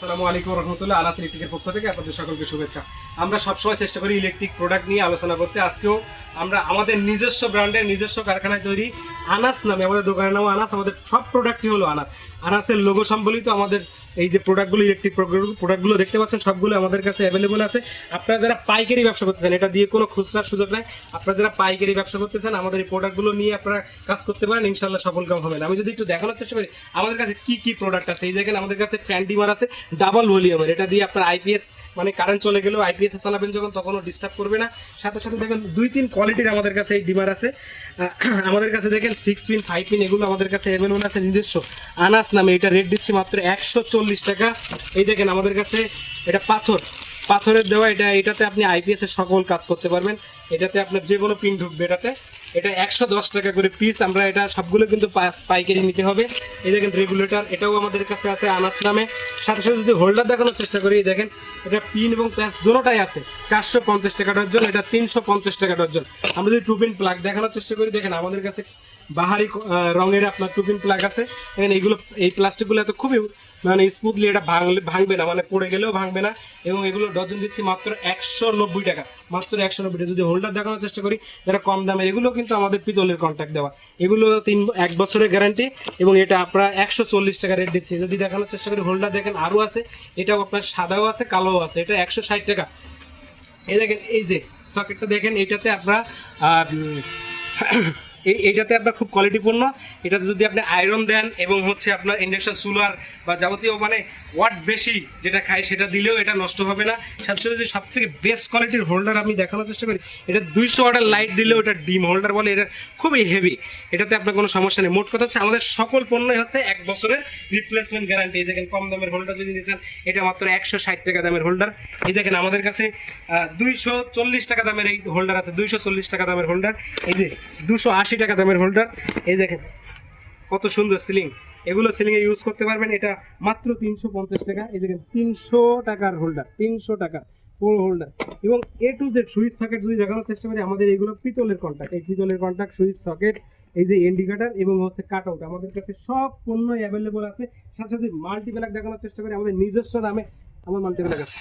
আসসালামু আলাইকুম রহমতুল্লাহ, আনাস ইলেকট্রিকের পক্ষ থেকে আপনাদের সকলকে শুভেচ্ছা। আমরা সবসময় চেষ্টা করি ইলেকট্রিক প্রোডাক্ট নিয়ে আলোচনা করতে। আজকেও আমরা আমাদের নিজস্ব ব্র্যান্ডের নিজস্ব কারখানায় তৈরি আনাস নামে আমাদের দোকানের নাম আনাস। আমাদের সব প্রোডাক্টই হলো আনাস। আনাসের লোগো সম্বলিত আমাদের এই যে প্রোডাক্টগুলো ইলেকট্রিক প্রোডাক্টগুলো দেখতে পাচ্ছেন, সবগুলো আমাদের কাছে অ্যাভেলেবল আছে। আপনারা যারা পাইকারি ব্যবসা করতেছেন এটা দিয়ে কোনো খুচরার সুযোগ নাই। আপনারা যারা পাইকারি ব্যবসা করতেছেন আমাদের এই প্রোডাক্টগুলো নিয়ে আপনারা কাজ করতে পারেন ইনশাল্লাহ সফল কাম হবেন আমি যদি একটু দেখানোর চেষ্টা করি, আমাদের কাছে কি কি প্রোডাক্ট আছে? এই দেখেন আমাদের কাছে ফ্যান ডিমার আছে ডাবল ভলিউমের এটা দিয়ে আপনার আইপিএস মানে কারেন্ট চলে গেলেও আইপিএস চালাবেন যখন, তখনও ডিস্টার্ব করবে না। সাথে সাথে দেখেন দুই তিন কোয়ালিটির আমাদের কাছে এই ডিমার আছে। আমাদের কাছে দেখেন সিক্স পিন ফাইভ পিন এগুলো আমাদের কাছে অ্যাভেলেবল আছে নিজস্ব। আনাস নামে এটা রেট দিচ্ছি মাত্র একশো চল্লিশ টাকা। এই দেখেন আমাদের কাছে এটা পাথর। পাথরের দেওয়া এটা, এটাতে আপনি আইপিএস এর সকল কাজ করতে পারবেন। এটাতে আপনার যে কোনো পিন ঢুকবে এটাতে। এটা একশো দশ টাকা করে পিস আমরা এটা সবগুলো কিন্তু পাইকারি নিতে হবে। এই দেখেন রেগুলেটর এটাও আমাদের কাছে আছে আনাস নামে। সাথে সাথে যদি হোল্ডার দেখানোর চেষ্টা করি দেখেন, এটা পিন এবং প্যাস দুটোটাই আছে। চারশো পঞ্চাশ টাকা ডর্জন এটা তিনশো পঞ্চাশ টাকা ডর্জন আমরা যদি টু পিন প্লাগ দেখানোর চেষ্টা করি, দেখেন আমাদের কাছে বাহারি রঙের আপনার টু পিন প্লাগ আছে। দেখেন এইগুলো, এই প্লাস্টিকগুলো এত খুবই মানে স্মুথলি এটা ভাঙলে ভাঙবে না মানে পড়ে গেলেও ভাঙবে না। এবং এগুলো ডজন দিচ্ছি মাত্র একশো নব্বই টাকা। মাত্র একশো নব্বই টাকা যদি হোল্ডার দেখানোর চেষ্টা করি, যারা কম দামের এগুলো কিন্তু আমাদের পিতলের কন্ট্যাক্ট দেওয়া। এগুলো তিন, এক বছরের গ্যারান্টি এবং এটা আপনার একশো চল্লিশ টাকা রেট দিচ্ছি। যদি দেখানোর চেষ্টা করি হোল্ডার দেখেন আরও আছে, এটাও আপনার সাদাও আছে, কালোও আছে, এটা একশো ষাট টাকা। এই দেখেন, এই যে সকেটটা দেখেন, এটাতে আপনার এইটাতে আপনার খুব কোয়ালিটিপূর্ণ। এটাতে যদি আপনি আয়রন দেন এবং হচ্ছে আপনার ইন্ডাকশন চুলার বা যাবতীয় মানে ওয়াট বেশি যেটা খায় সেটা দিলেও এটা নষ্ট হবে না। সাথে যদি সবথেকে বেস্ট কোয়ালিটির হোল্ডার আমি দেখানোর চেষ্টা করি, এটা দুইশো ওয়াটের লাইট দিলেও এটা ডিম হোল্ডার বলে, এটা খুবই হেভি এটাতে আপনার কোনো সমস্যা নেই। মোট কথা হচ্ছে আমাদের সকল পণ্যই হচ্ছে এক বছরের রিপ্লেসমেন্ট গ্যারান্টি এই দেখেন কম দামের হোল্ডার যদি নিতে চান, এটা মাত্র একশো ষাট টাকা দামের হোল্ডার এই দেখেন আমাদের কাছে দুইশো চল্লিশ টাকা দামের এই হোল্ডার আছে, দুইশো চল্লিশ টাকা দামের হোল্ডার এই যে দুশো আশি টাকা দামের হোল্ডার। এই দেখেন, কত সুন্দর সিলিং। এগুলো সিলিং এ ইউজ করতে পারবেন। এটা মাত্র তিনশো পঞ্চাশ টাকা। এই দেখেন, তিনশো টাকার হোল্ডার, তিনশো টাকা পুরো হোল্ডার। এবং A to Z switch socket যদি দেখানোর চেষ্টা করি, আমাদের এগুলো পিতলের কন্ট্যাক্ট এই পিতলের কন্ট্যাক্ট সুইচ সকেট, এই যে ইন্ডিকেটার এবং হচ্ছে কাট আউট আমাদের কাছে সব পণ্য অ্যাভেলেবল আছে। সাথে সাথে মাল্টিপ্লাক দেখানোর চেষ্টা করি। আমাদের নিজস্ব দামে আমার মাল্টিপ্লাক আছে।